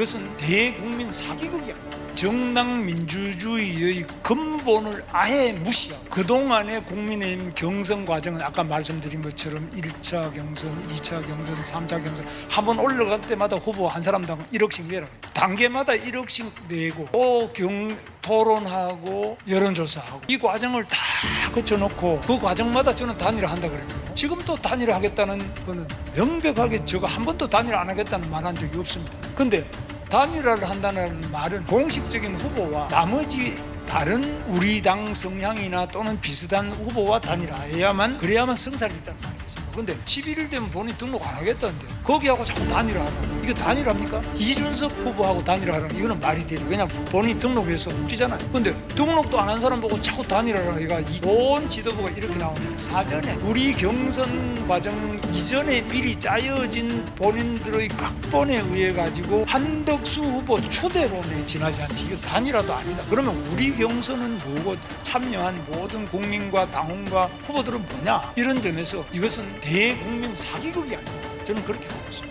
이것은 대국민 사기극이 아닙니다. 정당 민주주의의 근본을 아예 무시하고 그동안의 국민의힘 경선 과정은 아까 말씀드린 것처럼 1차 경선, 2차 경선, 3차 경선 한 번 올라갈 때마다 후보 한 사람당 1억씩 내라. 단계마다 1억씩 내고 또 경, 토론하고 여론조사하고 이 과정을 다 거쳐놓고 그 과정마다 저는 단일화 한다 그랬거든요. 지금 또 단일화 하겠다는 거는 명백하게 제가 한 번도 단일화 안 하겠다는 말 한 적이 없습니다. 근데 단일화를 한다는 말은 공식적인 후보와 나머지 다른 우리 당 성향이나 또는 비슷한 후보와 단일화해야만 그래야만 성사를 있다는 말이겠습니다. 근데 11일 되면 본인 등록 안 하겠다는데 거기하고 자꾸 단일화하라고 이게 단일화입니까? 이준석 후보하고 단일화하라는 이거는 말이 되죠. 왜냐면 본인 등록해서 뛰잖아요. 근데 등록도 안 한 사람 보고 자꾸 단일화를 하기가 온 지도부가 이렇게 나오는 사전에 우리 경선 과정 이전에 미리 짜여진 본인들의 각본에 의해 가지고 한덕수 후보 추대론에 지나지 않지 이거 단일화도 아니다. 그러면 우리 경선은 뭐고 참여한 모든 국민과 당원과 후보들은 뭐냐 이런 점에서 이것은 대국민 사기극이 아닙니다. 저는 그렇게 보고 있습니다.